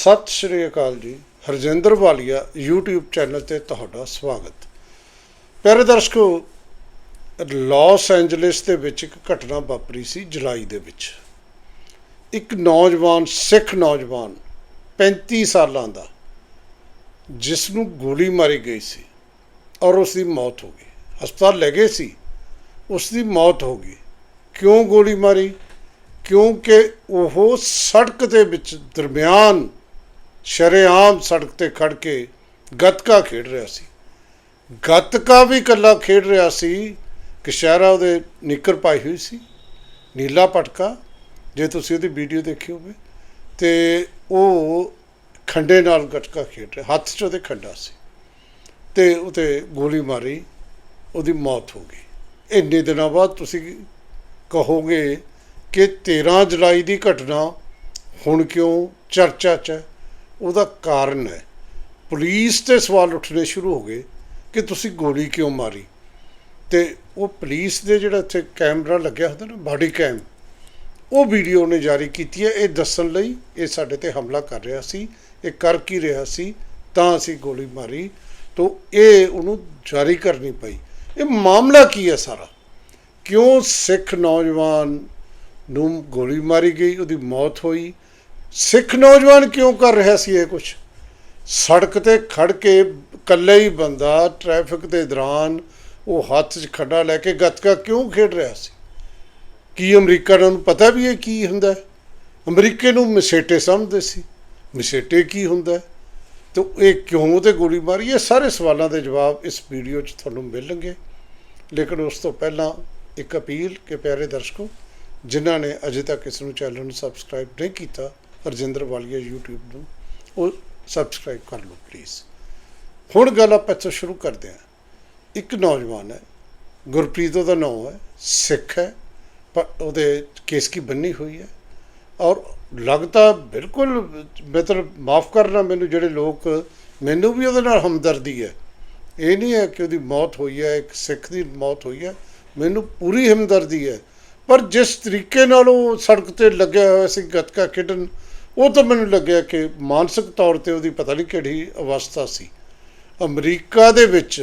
ਸਤਿ ਸ਼੍ਰੀ ਅਕਾਲ ਜੀ, ਹਰਜਿੰਦਰ ਵਾਲੀਆ, YouTube channel ਤੇ ਤੁਹਾਡਾ ਸਵਾਗਤ। ਪਿਆਰੇ ਦਰਸ਼ਕੋ ਲਾਸ ਐਂਜਲਿਸ ਦੇ ਵਿੱਚ ਇੱਕ ਘਟਨਾ ਵਾਪਰੀ ਸੀ ਜੁਲਾਈ ਦੇ ਵਿੱਚ। ਇੱਕ ਨੌਜਵਾਨ, ਸਿੱਖ ਨੌਜਵਾਨ 35 ਸਾਲਾਂ ਦਾ ਜਿਸ ਨੂੰ ਗੋਲੀ ਮਾਰੀ ਗਈ ਸੀ ਔਰ ਉਸ ਦੀ ਮੌਤ ਹੋ ਗਈ। ਹਸਪਤਾਲ ਲੈ ਗਏ ਸੀ ਉਸ ਦੀ ਮੌਤ ਹੋ ਗਈ। ਕਿਉਂ ਗੋਲੀ ਮਾਰੀ? ਕਿਉਂਕਿ ਉਹ ਸੜਕ ਦੇ ਵਿੱਚ ਦਰਮਿਆਨ ਸ਼ਰੇਆਮ ਸੜਕ ਤੇ ਖੜ ਕੇ ਗੱਤਕਾ ਖੇਡ ਰਿਹਾ ਸੀ। ਗੱਤਕਾ ਵੀ ਇਕੱਲਾ ਖੇਡ ਰਿਹਾ ਸੀ ਕਿ ਸ਼ਹਿਰਾ ਉਹਦੇ ਨਿੱਕਰ ਪਾਈ ਹੋਈ ਸੀ। ਨੀਲਾ ਪਟਕਾ, ਜੇ ਤੁਸੀਂ ਉਹਦੀ ਵੀਡੀਓ ਦੇਖੀ ਹੋਵੇ, ਤੇ ਉਹ ਖੰਡੇ ਨਾਲ ਗੱਤਕਾ ਖੇਡ ਰਿਹਾ, ਹੱਥ 'ਚ ਉਹਦੇ ਖੰਡਾ ਸੀ। ਤੇ ਉਤੇ ਗੋਲੀ ਮਾਰੀ, ਉਹਦੀ ਮੌਤ ਹੋ ਗਈ। ਇੰਨੇ ਦਿਨਾਂ ਬਾਅਦ ਤੁਸੀਂ ਕਹੋਗੇ ਕਿ 13 ਜੁਲਾਈ ਦੀ ਘਟਨਾ ਹੁਣ ਕਿਉਂ ਚਰਚਾ 'ਚ ਹੈ? ਉਹਦਾ ਕਾਰਨ ਹੈ। ਪੁਲਿਸ ਤੇ ਸਵਾਲ ਉੱਠਣੇ ਸ਼ੁਰੂ ਹੋ ਗਏ ਕਿ ਤੁਸੀਂ ਗੋਲੀ ਕਿਉਂ ਮਾਰੀ? ਤੇ ਉਹ ਪੁਲਿਸ ਦੇ ਜਿਹੜਾ ਇੱਥੇ ਕੈਮਰਾ ਲੱਗਿਆ ਹੁੰਦਾ ਨਾ, ਬਾਡੀ ਕੈਮ, ਉਹ ਵੀਡੀਓ ਨੇ ਜਾਰੀ ਕੀਤੀ ਹੈ। ਇਹ ਦੱਸਣ ਲਈ ਇਹ ਸਾਡੇ ਤੇ ਹਮਲਾ ਕਰ ਰਿਹਾ ਸੀ, ਇਹ ਕਰ ਕੀ ਰਿਹਾ ਸੀ, ਤਾਂ ਅਸੀਂ ਗੋਲੀ ਮਾਰੀ। ਤੋਂ ਇਹ ਉਹਨੂੰ ਜਾਰੀ ਕਰਨੀ ਪਈ। ਇਹ ਮਾਮਲਾ ਕੀ ਹੈ ਸਾਰਾ? ਕਿਉਂ ਸਿੱਖ ਨੌਜਵਾਨ ਨੂੰ ਗੋਲੀ ਮਾਰੀ ਗਈ, ਉਹਦੀ ਮੌਤ ਹੋਈ ਸਿੱਖ ਨੌਜਵਾਨ ਕਿਉਂ ਕਰ ਰਿਹਾ ਸੀ ਇਹ ਕੁਝ ਸੜਕ ਤੇ ਖੜ ਕੇ ਇਕੱਲੇ ਹੀ ਬੰਦਾ ਟ੍ਰੈਫਿਕ ਦੇ ਦੌਰਾਨ ਉਹ ਹੱਥ 'ਚ ਖੱਡਾ ਲੈ ਕੇ ਗੱਤਕਾ ਕਿਉਂ ਖੇਡ ਰਿਹਾ ਸੀ? ਕੀ ਅਮਰੀਕਾ ਨੂੰ ਪਤਾ ਵੀ ਇਹ ਕੀ ਹੁੰਦਾ? ਅਮਰੀਕੇ ਨੂੰ ਮਸੇਟੇ ਸਮਝਦੇ ਸੀ। ਮਸੇਟੇ ਕੀ ਹੁੰਦਾ? ਹੈ? ਤੇ ਇਹ ਕਿਉਂ ਤੇ ਗੋਲੀ ਮਾਰੀ? ਇਹ ਸਾਰੇ ਸਵਾਲਾਂ ਦੇ ਜਵਾਬ ਇਸ ਵੀਡੀਓ 'ਚ ਤੁਹਾਨੂੰ ਮਿਲਣਗੇ। ਲੇਕਿਨ ਉਸ ਤੋਂ ਪਹਿਲਾਂ ਇੱਕ ਅਪੀਲ ਕਿ ਪਿਆਰੇ ਦਰਸ਼ਕੋ, ਜਿਨ੍ਹਾਂ ਨੇ ਅਜੇ ਤੱਕ ਇਸ ਨੂੰ ਚੈਨਲ ਨੂੰ ਸਬਸਕ੍ਰਾਈਬ ਨਹੀਂ ਕੀਤਾ ਰਜਿੰਦਰ ਵਾਲੀਆ YouTube ਨੂੰ, ਉਹ ਸਬਸਕ੍ਰਾਈਬ ਕਰ ਲਓ ਪਲੀਜ਼ ਹੁਣ ਗੱਲ ਆਪਾਂ ਇੱਥੋਂ ਸ਼ੁਰੂ ਕਰਦੇ ਹਾਂ। ਇੱਕ ਨੌਜਵਾਨ ਹੈ, ਗੁਰਪ੍ਰੀਤ, ਉਹਦਾ ਨਾਮ ਹੈ, ਸਿੱਖ ਹੈ, ਪਰ ਉਹਦੇ ਕੇਸਕੀ ਬੰਨੀ ਹੋਈ ਹੈ। ਔਰ ਲੱਗਦਾ ਬਿਲਕੁਲ ਮਤਲਬ ਮਾਫ ਕਰਨਾ, ਮੈਨੂੰ ਜਿਹੜੇ ਲੋਕ, ਮੈਨੂੰ ਵੀ ਉਹਦੇ ਨਾਲ ਹਮਦਰਦੀ ਹੈ। ਇਹ ਨਹੀਂ ਹੈ ਕਿ ਉਹਦੀ ਮੌਤ ਹੋਈ ਹੈ, ਇੱਕ ਸਿੱਖ ਦੀ ਮੌਤ ਹੋਈ ਹੈ, ਮੈਨੂੰ ਪੂਰੀ ਹਮਦਰਦੀ ਹੈ। ਪਰ ਜਿਸ ਤਰੀਕੇ ਨਾਲ ਉਹ ਸੜਕ ਤੇ ਲੱਗਿਆ ਹੋਇਆ ਸੀ ਗੱਤਕਾ ਖੇਡਣ ਉਹ ਤਾਂ ਮੈਨੂੰ ਲੱਗਿਆ ਕਿ ਮਾਨਸਿਕ ਤੌਰ ਤੇ ਉਹਦੀ ਪਤਾ ਨਹੀਂ ਕਿਹੜੀ ਅਵਸਥਾ ਸੀ। ਅਮਰੀਕਾ ਦੇ ਵਿੱਚ,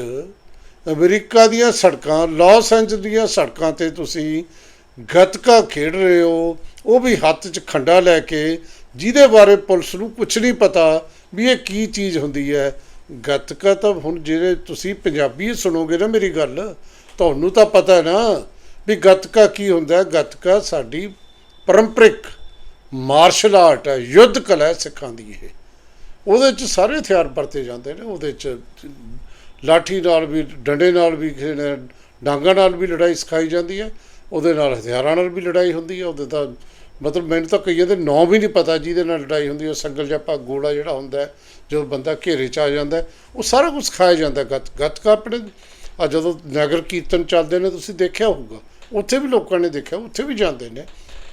ਅਮਰੀਕਾ ਦੀਆਂ ਸੜਕਾਂ, ਲਾਸ ਐਂਜਲਸ ਦੀਆਂ ਸੜਕਾਂ ਤੇ ਤੁਸੀਂ ਗੱਤਕਾ ਖੇਡ ਰਹੇ ਹੋ, ਉਹ ਵੀ ਹੱਥ 'ਚ ਖੰਡਾ ਲੈ ਕੇ ਜਿਹਦੇ ਬਾਰੇ ਪੁਲਿਸ ਨੂੰ ਕੁਝ ਨਹੀਂ ਪਤਾ ਵੀ ਇਹ ਕੀ ਚੀਜ਼ ਹੁੰਦੀ ਹੈ। ਗੱਤਕਾ ਤਾਂ ਹੁਣ ਜਿਹੜੇ ਤੁਸੀਂ ਪੰਜਾਬੀ ਸੁਣੋਗੇ ਨਾ ਮੇਰੀ ਗੱਲ, ਤੁਹਾਨੂੰ ਤਾਂ ਪਤਾ ਹੈ ਨਾ ਵੀ ਗੱਤਕਾ ਕੀ ਹੁੰਦਾ ਗੱਤਕਾ ਸਾਡੀ ਪਰੰਪਰਿਕ ਮਾਰਸ਼ਲ ਆਰਟ ਹੈ, ਯੁੱਧ ਕਲਾ ਹੈ ਸਿੱਖਾਂ ਦੀ ਇਹ। ਉਹਦੇ 'ਚ ਸਾਰੇ ਹਥਿਆਰ ਵਰਤੇ ਜਾਂਦੇ ਨੇ, ਉਹਦੇ 'ਚ ਲਾਠੀ ਨਾਲ ਵੀ, ਡੰਡੇ ਨਾਲ ਵੀ ਕਿਸੇ ਡਾਂਗਾਂ ਨਾਲ ਵੀ ਲੜਾਈ ਸਿਖਾਈ ਜਾਂਦੀ ਹੈ। ਉਹਦੇ ਨਾਲ ਹਥਿਆਰਾਂ ਨਾਲ ਵੀ ਲੜਾਈ ਹੁੰਦੀ ਹੈ, ਉਹਦੇ ਤਾਂ ਮਤਲਬ ਮੈਨੂੰ ਤਾਂ ਕਈਆਂ ਦੇ ਨਾਂ ਵੀ ਨਹੀਂ ਪਤਾ ਜਿਹਦੇ ਨਾਲ ਲੜਾਈ ਹੁੰਦੀ ਹੈ। ਸੰਗਲ ਜਾਂ ਗੋਲਾ ਜਿਹੜਾ ਹੁੰਦਾ ਹੈ, ਜਦੋਂ ਬੰਦਾ ਘੇਰੇ 'ਚ ਆ ਜਾਂਦਾ ਉਹ ਸਾਰਾ ਕੁਝ ਸਿਖਾਇਆ ਜਾਂਦਾ ਗੱਤ, ਗੱਤਕਾ ਆਪਣੇ, ਆ ਜਦੋਂ ਨਗਰ ਕੀਰਤਨ ਚੱਲਦੇ ਨੇ, ਤੁਸੀਂ ਦੇਖਿਆ ਹੋਊਗਾ, ਉੱਥੇ ਵੀ ਲੋਕਾਂ ਨੇ ਦੇਖਿਆ, ਉੱਥੇ ਵੀ ਜਾਂਦੇ ਨੇ।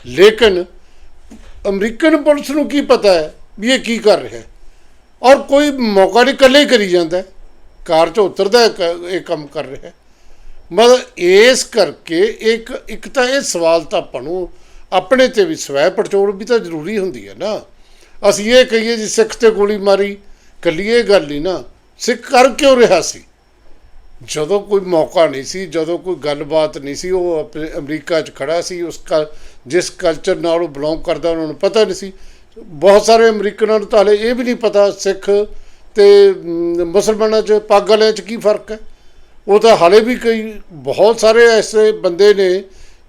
ਲੇਕਿਨ ਅਮਰੀਕਨ ਪੁਲਿਸ ਨੂੰ ਕੀ ਪਤਾ ਹੈ ਵੀ ਇਹ ਕੀ ਕਰ ਰਿਹਾ ਹੈ ਔਰ ਕੋਈ ਮੌਕਾ ਨਹੀਂ, ਇਕੱਲੇ ਹੀ ਕਰੀ ਜਾਂਦਾ ਹੈ। ਕਾਰ 'ਚ ਉਤਰਦਾ ਇਹ ਕੰਮ ਕਰ ਰਿਹਾ ਹੈ। ਮਤਲਬ ਇਸ ਕਰਕੇ ਇੱਕ ਇੱਕ ਤਾਂ ਇਹ ਸਵਾਲ ਤਾਂ ਆਪਾਂ ਨੂੰ ਆਪਣੇ ਤੇ ਵੀ ਸਵੈ ਪੜਚੋਲ ਵੀ ਤਾਂ ਜ਼ਰੂਰੀ ਹੁੰਦੀ ਹੈ ਨਾ ਅਸੀਂ ਇਹ ਕਹੀਏ ਜੀ, ਸਿੱਖ ਤੇ ਗੋਲੀ ਮਾਰੀ ਕੱਲੀ ਇਹ ਗੱਲ ਨਹੀਂ ਨਾ ਸਿੱਖ ਕਰ ਕਿਉਂ ਰਿਹਾ ਸੀ ਜਦੋਂ ਕੋਈ ਮੌਕਾ ਨਹੀਂ ਸੀ, ਜਦੋਂ ਕੋਈ ਗੱਲਬਾਤ ਨਹੀਂ ਸੀ, ਉਹ ਆਪਣੇ ਅਮਰੀਕਾ 'ਚ ਖੜਾ ਸੀ, ਉਸ ਕਾ ਜਿਸ ਕਲਚਰ ਨਾਲ ਉਹ ਬਿਲੋਂਗ ਕਰਦਾ, ਉਹਨਾਂ ਨੂੰ ਪਤਾ ਨਹੀਂ ਸੀ। ਬਹੁਤ ਸਾਰੇ ਅਮਰੀਕਨਾਂ ਨੂੰ ਤਾਂ ਹਲੇ ਇਹ ਵੀ ਨਹੀਂ ਪਤਾ ਸਿੱਖ ਤੇ ਮੁਸਲਮਾਨਾਂ 'ਚ ਪੱਗ ਵਾਲਿਆਂ 'ਚ ਕੀ ਫ਼ਰਕ ਹੈ। ਉਹ ਤਾਂ ਹਾਲੇ ਵੀ ਕਈ, ਬਹੁਤ ਸਾਰੇ ਐਸੇ ਬੰਦੇ ਨੇ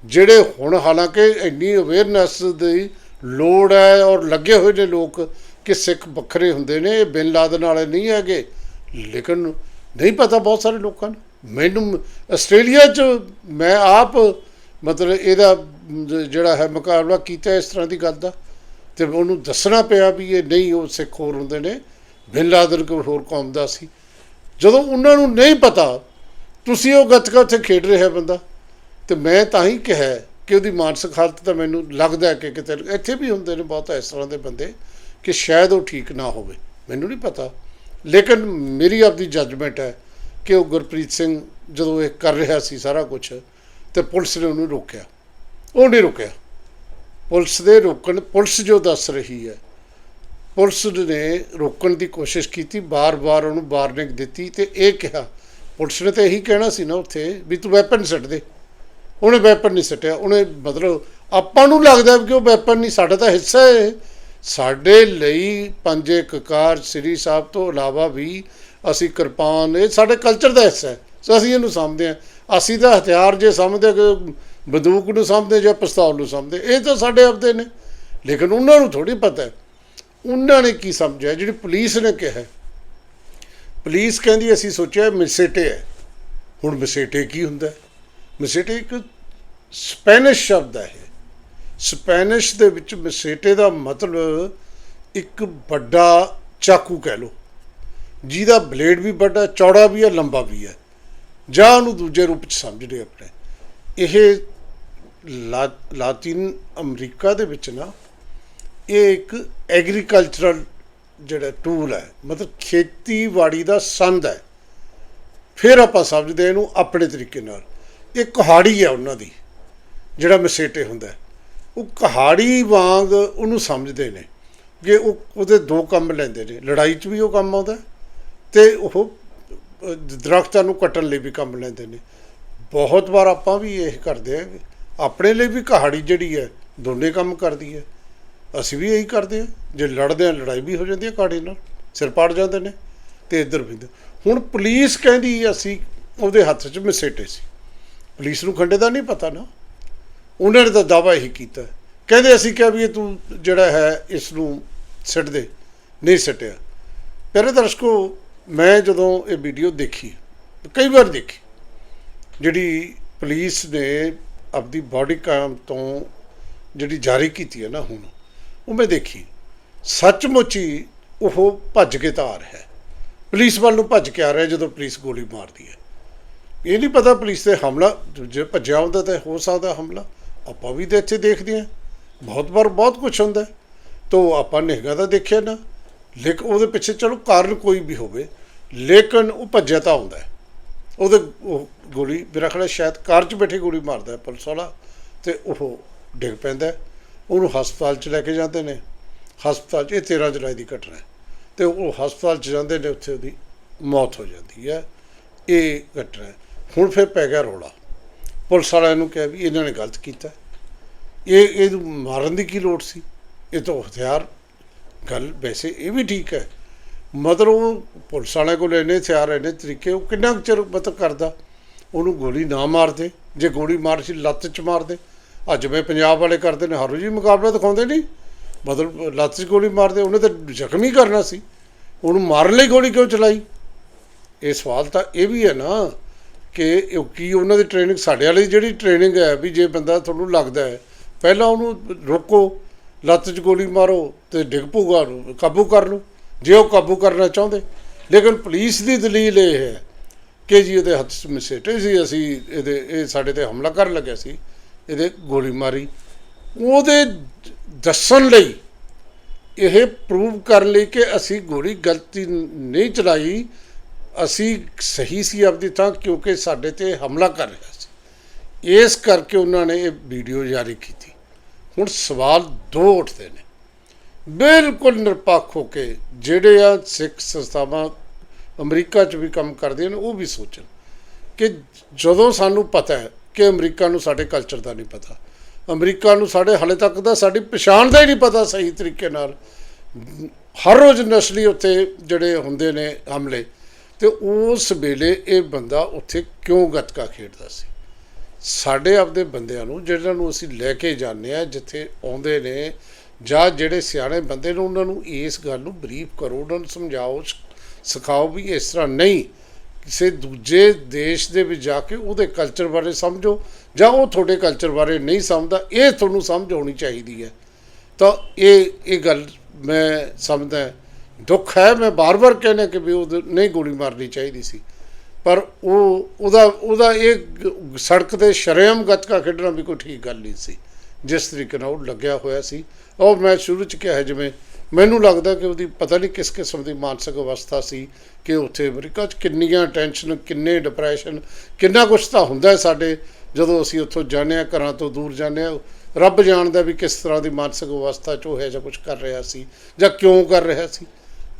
ਜਿਹੜੇ ਹੁਣ ਹਾਲਾਂਕਿ ਇੰਨੀ ਅਵੇਅਰਨੈਸ ਦੀ ਲੋੜ ਹੈ ਔਰ ਲੱਗੇ ਹੋਏ ਨੇ ਲੋਕ ਕਿ ਸਿੱਖ ਵੱਖਰੇ ਹੁੰਦੇ ਨੇ, ਇਹ ਬਿਨ ਲਾਦਨ ਵਾਲੇ ਨਹੀਂ ਹੈਗੇ। ਲੇਕਿਨ ਨਹੀਂ ਪਤਾ ਬਹੁਤ ਸਾਰੇ ਲੋਕਾਂ ਨੂੰ। ਮੈਨੂੰ ਆਸਟ੍ਰੇਲੀਆ 'ਚ ਮੈਂ ਆਪ ਮਤਲਬ ਇਹਦਾ ਜਿਹੜਾ ਹੈ ਮੁਕਾਬਲਾ ਕੀਤਾ ਇਸ ਤਰ੍ਹਾਂ ਦੀ ਗੱਲ ਦਾ। ਤੇ ਉਹਨੂੰ ਦੱਸਣਾ ਪਿਆ ਵੀ ਇਹ ਨਹੀਂ, ਉਹ ਸਿੱਖ ਹੋਰ ਹੁੰਦੇ ਨੇ। ਬਿਨ ਲਾਦਨ ਕੋਈ ਹੋਰ ਕੌਮ ਦਾ ਸੀ। ਜਦੋਂ ਉਹਨਾਂ ਨੂੰ ਨਹੀਂ ਪਤਾ, ਤੁਸੀਂ ਉਹ ਗੱਤਕਾ ਉੱਥੇ ਖੇਡ ਰਿਹਾ ਬੰਦਾ। ਤੇ ਮੈਂ ਤਾਂ ਹੀ ਕਿਹਾ ਕਿ ਉਹਦੀ ਮਾਨਸਿਕ ਹਾਲਤ ਤਾਂ ਮੈਨੂੰ ਲੱਗਦਾ ਕਿ ਕਿਤੇ ਇੱਥੇ ਵੀ ਹੁੰਦੇ ਨੇ ਬਹੁਤ ਇਸ ਤਰ੍ਹਾਂ ਦੇ ਬੰਦੇ ਕਿ ਸ਼ਾਇਦ ਉਹ ਠੀਕ ਨਾ ਹੋਵੇ। ਮੈਨੂੰ ਨਹੀਂ ਪਤਾ। ਲੇਕਿਨ ਮੇਰੀ ਆਪਦੀ ਜੱਜਮੈਂਟ ਹੈ ਕਿ ਉਹ ਗੁਰਪ੍ਰੀਤ ਸਿੰਘ ਜਦੋਂ ਇਹ ਕਰ ਰਿਹਾ ਸੀ ਸਾਰਾ ਕੁਝ ਤੇ ਪੁਲਿਸ ਨੇ ਉਹਨੂੰ ਰੋਕਿਆ। ਉਹ ਨਹੀਂ ਰੁਕਿਆ। ਪੁਲਿਸ ਦੇ ਰੋਕਣ, ਪੁਲਿਸ ਜੋ ਦੱਸ ਰਹੀ ਹੈ, ਪੁਲਿਸ ਨੇ ਰੋਕਣ ਦੀ ਕੋਸ਼ਿਸ਼ ਕੀਤੀ, ਬਾਰ-ਬਾਰ ਉਹਨੂੰ ਵਾਰਨਿੰਗ ਦਿੱਤੀ ਤੇ ਇਹ ਕਿਹਾ, ਪੁਲਿਸ ਨੇ ਤਾਂ ਇਹੀ ਕਹਿਣਾ ਸੀ ਨਾ ਉੱਥੇ ਵੀ ਤੂੰ ਵੈਪਨ ਸੱਟ ਦੇ। ਉਹਨੇ ਵੈਪਨ ਨਹੀਂ ਸੱਟਿਆ, ਉਹਨੇ ਮਤਲਬ ਆਪਾਂ ਨੂੰ ਲੱਗਦਾ ਵੀ ਕਿ ਉਹ ਵੈਪਨ ਨਹੀਂ, ਸਾਡਾ ਤਾਂ ਹਿੱਸਾ ਹੈ ਸਾਡੇ ਲਈ ਪੰਜੇ ਕਕਾਰ ਸ੍ਰੀ ਸਾਹਿਬ ਤੋਂ ਇਲਾਵਾ ਵੀ ਅਸੀਂ ਕਿਰਪਾਨ, ਇਹ ਸਾਡੇ ਕਲਚਰ ਦਾ ਹਿੱਸਾ ਹੈ। ਸੋ ਅਸੀਂ ਇਹਨੂੰ ਸਮਝਦੇ ਹਾਂ। ਅਸੀਂ ਤਾਂ ਹਥਿਆਰ ਜੇ ਸਮਝਦੇ ਕਿ ਬੰਦੂਕ ਨੂੰ ਸਮਝਦੇ ਜਾਂ ਪਿਸਤੌਲ ਨੂੰ ਸਮਝਦੇ ਇਹ ਤਾਂ ਸਾਡੇ ਆਪਦੇ ਨੇ। ਲੇਕਿਨ ਉਹਨਾਂ ਨੂੰ ਥੋੜੀ ਪਤਾ ਹੈ, ਉਹਨਾਂ ਨੇ ਕੀ ਸਮਝਿਆ, ਜਿਹੜੀ ਪੁਲਿਸ ਨੇ ਕਿਹਾ ਪੁਲਿਸ ਕਹਿੰਦੀ, ਅਸੀਂ ਸੋਚਿਆ ਮਸੇਟੇ ਹੈ। ਹੁਣ ਮਸੇਟੇ ਕੀ ਹੁੰਦਾ ਹੈ? ਮਸੇਟੇ ਇੱਕ ਸਪੈਨਿਸ਼ ਸ਼ਬਦ ਹੈ। ਇਹ ਸਪੈਨਿਸ਼ ਦੇ ਵਿੱਚ ਮਸੇਟੇ ਦਾ ਮਤਲਬ ਇੱਕ ਵੱਡਾ ਚਾਕੂ ਕਹਿ ਲਓ। ਜਿਹਦਾ ਬਲੇਡ ਵੀ ਵੱਡਾ, ਚੌੜਾ ਵੀ ਹੈ, ਲੰਬਾ ਵੀ ਹੈ। ਜਾਂ ਉਹਨੂੰ ਦੂਜੇ ਰੂਪ ਚ ਸਮਝਦੇ ਆਪਣੇ। ਇਹ ਲਾਤੀਨ ਅਮਰੀਕਾ ਦੇ ਵਿੱਚ ਨਾ ਇਹ ਇੱਕ ਐਗਰੀਕਲਚਰਲ ਜਿਹੜਾ ਟੂਲ ਹੈ ਮਤਲਬ ਖੇਤੀਬਾੜੀ ਦਾ ਸੰਦ ਹੈ। ਫਿਰ ਆਪਾਂ ਸਮਝਦੇ ਇਹਨੂੰ ਆਪਣੇ ਤਰੀਕੇ ਨਾਲ। ਇਹ ਕਹਾੜੀ ਹੈ ਉਹਨਾਂ ਦੀ ਜਿਹੜਾ ਮਸੇਟੇ ਹੁੰਦਾ ਉਹ ਕਹਾੜੀ ਵਾਂਗ ਉਹਨੂੰ ਸਮਝਦੇ ਨੇ ਕਿ ਉਹ ਉਹਦੇ ਦੋ ਕੰਮ ਲੈਂਦੇ ਨੇ ਲੜਾਈ 'ਚ ਵੀ ਉਹ ਕੰਮ ਆਉਂਦਾ ਹੈ ਤੇ ਉਹ ਅਹ, ਦਰਖਤਾਂ ਨੂੰ ਕੱਟਣ ਲਈ ਵੀ ਕੰਮ ਲੈਂਦੇ ਨੇ। ਬਹੁਤ ਵਾਰ ਆਪਾਂ ਵੀ ਇਹ ਕਰਦੇ ਆ ਆਪਣੇ ਲਈ ਵੀ ਕਹਾੜੀ ਜਿਹੜੀ ਹੈ, ਦੋਨੇ ਕੰਮ ਕਰਦੀ ਹੈ। ਅਸੀਂ ਵੀ ਇਹੀ ਕਰਦੇ ਹਾਂ। ਜੇ ਲੜਦੇ ਆ ਲੜਾਈ ਵੀ ਹੋ ਜਾਂਦੀ ਹੈ ਕਹਾੜੀ ਨਾਲ। ਸਿਰ ਪਾੜ ਜਾਂਦੇ ਨੇ। ਤੇ ਇੱਧਰ ਵੀ ਹੁਣ ਪੁਲਿਸ ਕਹਿੰਦੀ ਅਸੀਂ ਉਹਦੇ ਹੱਥ 'ਚ ਮਸੇਟੇ ਸੀ। ਪੁਲਿਸ ਨੂੰ ਖੰਡੇ ਦਾ ਨਹੀਂ ਪਤਾ ਨਾ। ਉਹਨਾਂ ਨੇ ਤਾਂ ਦਾਵਾ ਇਹੀ ਕੀਤਾ। ਕਹਿੰਦੇ ਅਸੀਂ ਕਿਹਾ ਵੀ ਇਹ ਤੂੰ ਜਿਹੜਾ ਹੈ, ਇਸ ਨੂੰ ਸਿੱਟ ਦੇ। ਨਹੀਂ ਸਿੱਟਿਆ। ਪਿਆਰੇ ਦਰਸ਼ਕੋ ਮੈਂ ਜਦੋਂ ਇਹ ਵੀਡੀਓ ਦੇਖੀ, ਕਈ ਵਾਰ ਦੇਖੀ, ਜਿਹੜੀ ਪੁਲਿਸ ਨੇ ਆਪਦੀ ਬਾਡੀ ਕਾਮ ਤੋਂ ਜਿਹੜੀ ਜਾਰੀ ਕੀਤੀ ਹੈ ਨਾ ਹੁਣ, ਉਹ ਮੈਂ ਦੇਖੀ। ਸੱਚਮੁੱਚ ਹੀ ਉਹ ਭੱਜ ਕੇ ਤਾਂ ਆ ਰਿਹਾ ਹੈ। ਪੁਲਿਸ ਵੱਲ ਨੂੰ ਭੱਜ ਕੇ ਆ ਰਿਹਾ ਜਦੋਂ ਪੁਲਿਸ ਗੋਲੀ ਮਾਰਦੀ ਹੈ। ਇਹ ਨਹੀਂ ਪਤਾ ਪੁਲਿਸ ਤੇ ਹਮਲਾ, ਜੇ ਭੱਜਿਆ ਹੁੰਦਾ ਤਾਂ ਹੋ ਸਕਦਾ ਹਮਲਾ। ਆਪਾਂ ਵੀ ਤਾਂ ਇੱਥੇ ਦੇਖਦੇ ਹਾਂ। ਬਹੁਤ ਵਾਰ ਬਹੁਤ ਕੁਝ ਹੁੰਦਾ ਹੈ। ਤੋ ਆਪਾਂ ਨਿਹਗਾ ਤਾਂ ਦੇਖਿਆ ਨਾ। ਲੇਕਿਨ ਉਹਦੇ ਪਿੱਛੇ ਚਲੋ ਕਾਰਨ ਕੋਈ ਵੀ ਹੋਵੇ, ਲੇਕਿਨ ਉਹ ਭੱਜਿਆ ਤਾਂ ਆਉਂਦਾ ਉਹਦੇ ਉਹ ਗੋਲੀ, ਮੇਰਾ ਖਿਆਲ ਸ਼ਾਇਦ ਕਾਰ 'ਚ ਬੈਠੇ ਗੋਲੀ ਮਾਰਦਾ ਪੁਲਿਸ ਵਾਲਾ ਤੇ ਉਹ ਡਿੱਗ ਪੈਂਦਾ ਉਹਨੂੰ ਹਸਪਤਾਲ 'ਚ ਲੈ ਕੇ ਜਾਂਦੇ ਨੇ। ਹਸਪਤਾਲ 'ਚ ਇਹ 13 ਜੁਲਾਈ ਦੀ ਘਟਨਾ ਹੈ। ਤੇ ਉਹ ਹਸਪਤਾਲ 'ਚ ਜਾਂਦੇ ਨੇ, ਉੱਥੇ ਉਹਦੀ ਮੌਤ ਹੋ ਜਾਂਦੀ ਹੈ। ਇਹ ਘਟਨਾ ਹੁਣ ਫਿਰ ਪੈ ਗਿਆ ਰੋਲਾ। ਪੁਲਿਸ ਵਾਲਿਆਂ ਨੂੰ ਕਿਹਾ ਵੀ ਇਹਨਾਂ ਨੇ ਗਲਤ ਕੀਤਾ ਇਹ ਇਹ ਮਾਰਨ ਦੀ ਕੀ ਲੋੜ ਸੀ? ਇਹ ਤਾਂ ਹਥਿਆਰ ਗੱਲ ਵੈਸੇ ਇਹ ਵੀ ਠੀਕ ਹੈ। ਮਤਲਬ ਉਹ ਪੁਲਿਸ ਵਾਲਿਆਂ ਕੋਲ ਇੰਨੇ ਹਥਿਆਰ, ਇੰਨੇ ਤਰੀਕੇ, ਉਹ ਕਿੰਨਾ ਕੁ ਚਿਰ ਮਤਲਬ ਕਰਦਾ? ਉਹਨੂੰ ਗੋਲੀ ਨਾ ਮਾਰਦੇ, ਜੇ ਗੋਲੀ ਮਾਰ ਸੀ ਲੱਤ 'ਚ ਮਾਰਦੇ। ਅੱਜ ਜਿਵੇਂ ਪੰਜਾਬ ਵਾਲੇ ਕਰਦੇ ਨੇ, ਹਰੋ ਜੀ ਮੁਕਾਬਲਾ ਦਿਖਾਉਂਦੇ ਨਹੀਂ? ਮਤਲਬ ਲੱਤ 'ਚ ਗੋਲੀ ਮਾਰਦੇ, ਉਹਨੇ ਤਾਂ ਜ਼ਖਮੀ ਕਰਨਾ ਸੀ। ਉਹਨੂੰ ਮਾਰਨ ਲਈ ਗੋਲੀ ਕਿਉਂ ਚਲਾਈ? ਇਹ ਸਵਾਲ ਤਾਂ ਇਹ ਵੀ ਹੈ ਨਾ ਕਿ ਕੀ ਉਹਨਾਂ ਦੀ ਟ੍ਰੇਨਿੰਗ ਸਾਡੇ ਵਾਲੀ ਜਿਹੜੀ ਟ੍ਰੇਨਿੰਗ ਹੈ ਵੀ ਜੇ ਬੰਦਾ ਤੁਹਾਨੂੰ ਲੱਗਦਾ ਹੈ, ਪਹਿਲਾਂ ਉਹਨੂੰ ਰੋਕੋ, ਲੱਤ 'ਚ ਗੋਲੀ ਮਾਰੋ ਤੇ ਡਿੱਗ ਪਊਗਾ ਕਾਬੂ ਕਰ ਲਓ, ਜੇ ਉਹ ਕਾਬੂ ਕਰਨਾ ਚਾਹੁੰਦੇ। ਲੇਕਿਨ ਪੁਲਿਸ ਦੀ ਦਲੀਲ ਇਹ ਹੈ ਕਿ ਜੀ ਉਹਦੇ ਹੱਥ 'ਚ ਮਸੇਟੇ ਸੀ, ਅਸੀਂ ਇਹਦੇ, ਇਹ ਸਾਡੇ ਤੇ ਹਮਲਾ ਕਰਨ ਲੱਗਿਆ ਸੀ, ਇਹਦੇ ਗੋਲੀ ਮਾਰੀ। ਉਹਦੇ ਦੱਸਣ ਲਈ ਇਹ ਪ੍ਰੂਵ ਕਰਨ ਲਈ ਕਿ ਅਸੀਂ ਗੋਲੀ ਗਲਤੀ ਨਹੀਂ ਚਲਾਈ, ਅਸੀਂ ਸਹੀ ਸੀ ਆਪਦੀ ਥਾਂ, ਕਿਉਂਕਿ ਸਾਡੇ ਤੇ ਹਮਲਾ ਕਰ ਰਿਹਾ ਸੀ। ਇਸ ਕਰਕੇ ਉਹਨਾਂ ਨੇ ਇਹ ਵੀਡੀਓ ਜਾਰੀ ਕੀਤੀ। ਹੁਣ ਸਵਾਲ ਦੋ ਉੱਠਦੇ ਨੇ। ਬਿਲਕੁਲ ਨਿਰਪੱਖ ਹੋ ਕੇ ਜਿਹੜੇ ਆ ਸਿੱਖ ਸੰਸਥਾਵਾਂ ਅਮਰੀਕਾ 'ਚ ਵੀ ਕੰਮ ਕਰਦੇ ਨੇ, ਉਹ ਵੀ ਸੋਚਣ ਕਿ ਜਦੋਂ ਸਾਨੂੰ ਪਤਾ ਹੈ ਕਿ ਅਮਰੀਕਾ ਨੂੰ ਸਾਡੇ ਕਲਚਰ ਦਾ ਨਹੀਂ ਪਤਾ, ਅਮਰੀਕਾ ਨੂੰ ਸਾਡੇ ਹਾਲੇ ਤੱਕ ਦਾ ਸਾਡੀ ਪਛਾਣ ਦਾ ਹੀ ਨਹੀਂ ਪਤਾ ਸਹੀ ਤਰੀਕੇ ਨਾਲ, ਹਰ ਰੋਜ਼ ਨਸਲੀ ਉੱਥੇ ਜਿਹੜੇ ਹੁੰਦੇ ਨੇ ਹਮਲੇ, ਤੇ ਉਸ ਵੇਲੇ ਇਹ ਬੰਦਾ ਉੱਥੇ ਕਿਉਂ ਗੱਤਕਾ ਖੇਡਦਾ ਸੀ? ਸਾਡੇ ਆਪਦੇ ਬੰਦਿਆਂ ਨੂੰ, ਜਿਹਨਾਂ ਨੂੰ ਅਸੀਂ ਲੈ ਕੇ ਜਾਂਦੇ ਆ ਜਿੱਥੇ ਆਉਂਦੇ ਨੇ ਜਾਂ ਜਿਹੜੇ ਸਿਆਣੇ ਬੰਦੇ ਨੇ, ਉਹਨਾਂ ਨੂੰ ਇਸ ਗੱਲ ਨੂੰ ਬਰੀਫ ਕਰੋ, ਉਹਨਾਂ ਨੂੰ ਸਮਝਾਓ ਸਿਖਾਓ ਵੀ ਇਸ ਤਰ੍ਹਾਂ ਨਹੀਂ, ਕਿਸੇ ਦੂਜੇ ਦੇਸ਼ ਦੇ ਵਿੱਚ ਜਾ ਕੇ ਉਹਦੇ ਕਲਚਰ ਬਾਰੇ ਸਮਝੋ, ਜਾਂ ਉਹ ਤੁਹਾਡੇ ਕਲਚਰ ਬਾਰੇ ਨਹੀਂ ਸਮਝਦਾ, ਇਹ ਤੁਹਾਨੂੰ ਸਮਝ ਹੋਣੀ ਚਾਹੀਦੀ ਹੈ। ਤਾਂ ਇਹ ਇਹ ਗੱਲ ਮੈਂ ਸਮਝਦਾ ਦੁੱਖ ਹੈ, ਮੈਂ ਬਾਰ-ਬਾਰ ਕਹਿੰਦਾ ਕਿ ਵੀ ਉਹ ਨਹੀਂ ਗੋਲੀ ਮਾਰਨੀ ਚਾਹੀਦੀ ਸੀ। ਪਰ ਉਹ, ਉਹਦਾ ਉਹਦਾ ਇਹ ਸੜਕ ਤੇ ਸ਼ਰੇਆਮ ਗੱਤਕਾ ਖੇਡਣਾ ਵੀ ਕੋਈ ਠੀਕ ਗੱਲ ਨਹੀਂ ਸੀ। ਜਿਸ ਤਰੀਕੇ ਨਾਲ ਉਹ ਲੱਗਿਆ ਹੋਇਆ ਸੀ। ਉਹ ਮੈਂ ਸ਼ੁਰੂ ਚ ਕਿਹਾ, ਜਿਵੇਂ ਮੈਨੂੰ ਲੱਗਦਾ ਕਿ ਉਹਦੀ ਪਤਾ ਨਹੀਂ ਕਿਸ ਕਿਸਮ ਦੀ ਮਾਨਸਿਕ ਅਵਸਥਾ ਸੀ ਕਿ ਉੱਥੇ ਅਮਰੀਕਾ 'ਚ ਕਿੰਨੀਆਂ ਟੈਨਸ਼ਨ ਕਿੰਨੇ ਡਿਪਰੈਸ਼ਨ ਕਿੰਨਾ ਕੁਛ ਤਾਂ ਹੁੰਦਾ ਹੈ ਸਾਡੇ, ਜਦੋਂ ਅਸੀਂ ਉੱਥੋਂ ਜਾਂਦੇ ਹਾਂ, ਘਰਾਂ ਤੋਂ ਦੂਰ ਜਾਂਦੇ ਹਾਂ, ਰੱਬ ਜਾਣਦਾ ਵੀ ਕਿਸ ਤਰ੍ਹਾਂ ਦੀ ਮਾਨਸਿਕ ਅਵਸਥਾ 'ਚ ਉਹ ਹੈ ਜਾਂ ਕੁਝ ਕਰ ਰਿਹਾ ਸੀ ਜਾਂ ਕਿਉਂ ਕਰ ਰਿਹਾ ਸੀ।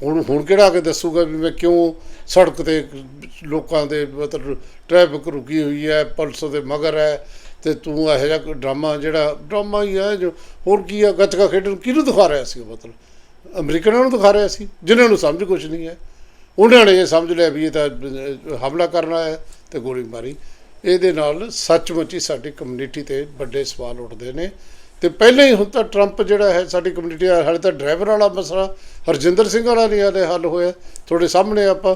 ਹੁਣ ਹੁਣ ਕਿਹੜਾ ਆ ਕੇ ਦੱਸੂਗਾ ਵੀ ਮੈਂ ਕਿਉਂ ਸੜਕ ਤੇ ਲੋਕਾਂ ਦੇ ਮਤਲਬ ਟ੍ਰੈਫਿਕ ਰੁਕੀ ਹੋਈ ਹੈ, ਪੁਲਿਸ ਦੇ ਮਗਰ ਹੈ ਤੇ ਤੂੰ ਇਹੋ ਜਿਹਾ ਕੋਈ ਡਰਾਮਾ ਜਿਹੜਾ, ਡਰਾਮਾ ਹੀ ਹੈ ਜੋ, ਹੋਰ ਕੀ ਆ, ਗੱਤਕਾ ਖੇਡਣ ਕਿਹਨੂੰ ਦਿਖਾ ਰਿਹਾ ਸੀ ਉਹ ਮਤਲਬ? ਅਮਰੀਕਨਾਂ ਨੂੰ ਦਿਖਾ ਰਿਹਾ ਸੀ, ਜਿਨ੍ਹਾਂ ਨੂੰ ਸਮਝ ਕੁਝ ਨਹੀਂ ਹੈ। ਉਹਨਾਂ ਨੇ ਇਹ ਸਮਝ ਲਿਆ ਵੀ ਇਹ ਤਾਂ ਹਮਲਾ ਕਰਨਾ ਹੈ ਤੇ ਗੋਲੀ ਮਾਰੀ ਇਹਦੇ ਨਾਲ ਸੱਚਮੁੱਚ ਹੀ ਸਾਡੀ ਕਮਿਊਨਿਟੀ ਤੇ ਵੱਡੇ ਸਵਾਲ ਉੱਠਦੇ ਨੇ। ਤੇ ਪਹਿਲਾਂ ਹੀ ਹੁਣ ਤਾਂ ਟਰੰਪ ਜਿਹੜਾ ਹੈ, ਸਾਡੀ ਕਮਿਊਨਿਟੀ ਹਾਲੇ ਤਾਂ ਡਰਾਈਵਰ ਵਾਲਾ ਮਸਲਾ, ਹਰਜਿੰਦਰ ਸਿੰਘ ਵਾਲਾ ਨਹੀਂ ਹਾਲੇ ਹੱਲ ਹੋਇਆ। ਤੁਹਾਡੇ ਸਾਹਮਣੇ ਆਪਾਂ,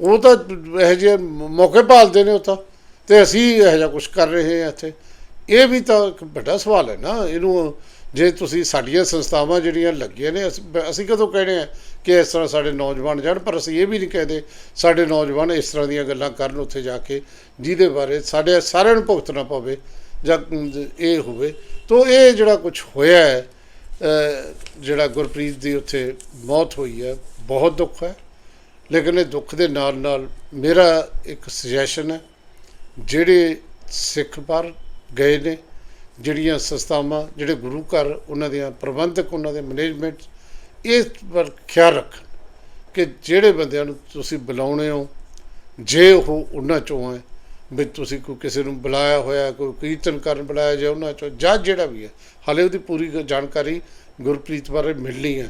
ਉਹ ਤਾਂ ਇਹੋ ਜਿਹੇ ਮੌਕੇ ਭਾਲਦੇ ਨੇ ਉਹ ਤਾਂ। ਤੇ ਅਸੀਂ ਇਹੋ ਜਿਹਾ ਕੁਝ ਕਰ ਰਹੇ ਹਾਂ ਇੱਥੇ। ਇਹ ਵੀ ਤਾਂ ਇੱਕ ਵੱਡਾ ਸਵਾਲ ਹੈ ਨਾ, ਇਹਨੂੰ ਜੇ ਤੁਸੀਂ ਸਾਡੀਆਂ ਸੰਸਥਾਵਾਂ ਜਿਹੜੀਆਂ ਲੱਗੀਆਂ ਨੇ, ਅਸੀਂ ਅਸੀਂ ਕਦੋਂ ਕਹਿਣੇ ਆ ਕਿ ਇਸ ਤਰ੍ਹਾਂ ਸਾਡੇ ਨੌਜਵਾਨ ਜਾਣ, ਪਰ ਅਸੀਂ ਇਹ ਵੀ ਨਹੀਂ ਕਹਦੇ ਸਾਡੇ ਨੌਜਵਾਨ ਇਸ ਤਰ੍ਹਾਂ ਦੀਆਂ ਗੱਲਾਂ ਕਰਨ ਉੱਥੇ ਜਾ ਕੇ, ਜਿਹਦੇ ਬਾਰੇ ਸਾਡੇ ਸਾਰਿਆਂ ਨੂੰ ਭੁਗਤਣਾ ਪਵੇ ਜਾਂ ਇਹ ਹੋਵੇ। ਤੋਂ ਇਹ ਜਿਹੜਾ ਕੁਝ ਹੋਇਆ ਹੈ ਜਿਹੜਾ ਗੁਰਪ੍ਰੀਤ ਦੀ ਉੱਥੇ ਮੌਤ ਹੋਈ ਹੈ, ਬਹੁਤ ਦੁੱਖ ਹੈ। ਲੇਕਿਨ ਇਹ ਦੁੱਖ ਦੇ ਨਾਲ ਨਾਲ ਮੇਰਾ ਇੱਕ ਸੁਜੈਸ਼ਨ ਹੈ, ਜਿਹੜੇ ਸਿੱਖ ਬਾਹਰ ਗਏ ਨੇ, ਜਿਹੜੀਆਂ ਸੰਸਥਾਵਾਂ, ਜਿਹੜੇ ਗੁਰੂ ਘਰ, ਉਹਨਾਂ ਦੀਆਂ ਪ੍ਰਬੰਧਕ, ਉਹਨਾਂ ਦੇ ਮੈਨੇਜਮੈਂਟ ਇਸ ਪਰ ਖਿਆਲ ਰੱਖਣ ਕਿ ਜਿਹੜੇ ਬੰਦਿਆਂ ਨੂੰ ਤੁਸੀਂ ਬੁਲਾਉਣੇ ਹੋ, ਜੇ ਉਹ ਉਹਨਾਂ ਚੋਂ ਹੈ, ਵੀ ਤੁਸੀਂ ਕੋਈ ਕਿਸੇ ਨੂੰ ਬੁਲਾਇਆ ਹੋਇਆ, ਕੋਈ ਕੀਰਤਨ ਕਰਨ ਬੁਲਾਇਆ ਜਾਂ ਉਹਨਾਂ ਚੋਂ, ਜਾਂ ਜਿਹੜਾ ਵੀ ਹੈ, ਹਾਲੇ ਉਹਦੀ ਪੂਰੀ ਜਾਣਕਾਰੀ ਗੁਰਪ੍ਰੀਤ ਬਾਰੇ ਮਿਲਣੀ ਹੈ।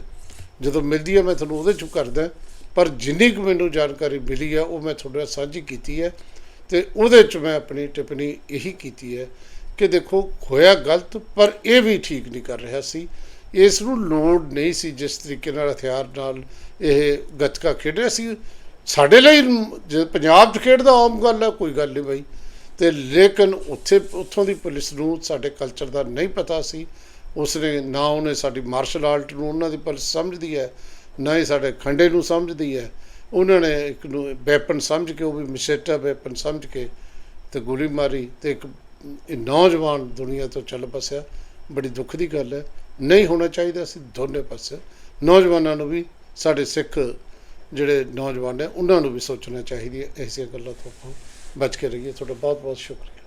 ਜਦੋਂ ਮਿਲਦੀ ਹੈ, ਮੈਂ ਤੁਹਾਨੂੰ ਉਹਦੇ ਚੋਂ ਕਰਦਾ, ਪਰ ਜਿੰਨੀ ਕੁ ਮੈਨੂੰ ਜਾਣਕਾਰੀ ਮਿਲੀ ਹੈ, ਉਹ ਮੈਂ ਤੁਹਾਡੇ ਨਾਲ ਸਾਂਝੀ ਕੀਤੀ ਹੈ। ਤੇ ਉਹਦੇ ਚ ਮੈਂ ਆਪਣੀ ਟਿੱਪਣੀ ਇਹੀ ਕੀਤੀ ਹੈ ਕਿ ਦੇਖੋ ਹੋਇਆ ਗਲਤ, ਪਰ ਇਹ ਵੀ ਠੀਕ ਨਹੀਂ ਕਰ ਰਿਹਾ ਸੀ। ਇਸ ਨੂੰ ਲੋੜ ਨਹੀਂ ਸੀ ਜਿਸ ਤਰੀਕੇ ਨਾਲ ਹਥਿਆਰ ਨਾਲ ਇਹ ਗੱਤਕਾ ਖੇਡ ਰਿਹਾ ਸੀ। ਸਾਡੇ ਲਈ ਜੇ ਪੰਜਾਬ 'ਚ ਖੇਡਦਾ ਆਮ ਗੱਲ ਹੈ, ਕੋਈ ਗੱਲ ਨਹੀਂ ਬਈ। ਤੇ ਲੇਕਿਨ ਉੱਥੇ, ਉੱਥੋਂ ਦੀ ਪੁਲਿਸ ਨੂੰ ਸਾਡੇ ਕਲਚਰ ਦਾ ਨਹੀਂ ਪਤਾ ਸੀ। ਉਸਨੇ ਨਾ ਉਹਨੇ ਸਾਡੀ ਮਾਰਸ਼ਲ ਆਰਟ ਨੂੰ ਉਹਨਾਂ ਦੀ ਪੁਲਿਸ ਸਮਝਦੀ ਹੈ, ਨਾ ਹੀ ਸਾਡੇ ਖੰਡੇ ਨੂੰ ਸਮਝਦੀ ਹੈ। ਉਹਨਾਂ ਨੇ ਇੱਕ ਨੂੰ ਵੈਪਨ ਸਮਝ ਕੇ, ਉਹ ਵੀ ਮਸ਼ੇਟਾ ਵੈਪਨ ਸਮਝ ਕੇ ਤੇ ਗੋਲੀ ਮਾਰੀ ਤੇ ਇੱਕ ਇਹ ਨੌਜਵਾਨ ਦੁਨੀਆ ਤੋਂ ਚੱਲ ਪਸਿਆ। ਬੜੀ ਦੁੱਖ ਦੀ ਗੱਲ ਹੈ। ਨਹੀਂ ਹੋਣਾ ਚਾਹੀਦਾ ਸੀ, ਦੋਨੇ ਪਾਸੇ। ਨੌਜਵਾਨਾਂ ਨੂੰ ਵੀ, ਸਾਡੇ ਸਿੱਖ ਜਿਹੜੇ ਨੌਜਵਾਨ ਨੇ, ਉਹਨਾਂ ਨੂੰ ਵੀ ਸੋਚਣਾ ਚਾਹੀਦੀ ਹੈ। ਐਸੀਆਂ ਗੱਲਾਂ ਤੋਂ ਆਪਾਂ ਬਚ ਕੇ ਰਹੀਏ। ਤੁਹਾਡਾ ਬਹੁਤ ਬਹੁਤ ਸ਼ੁਕਰੀਆ।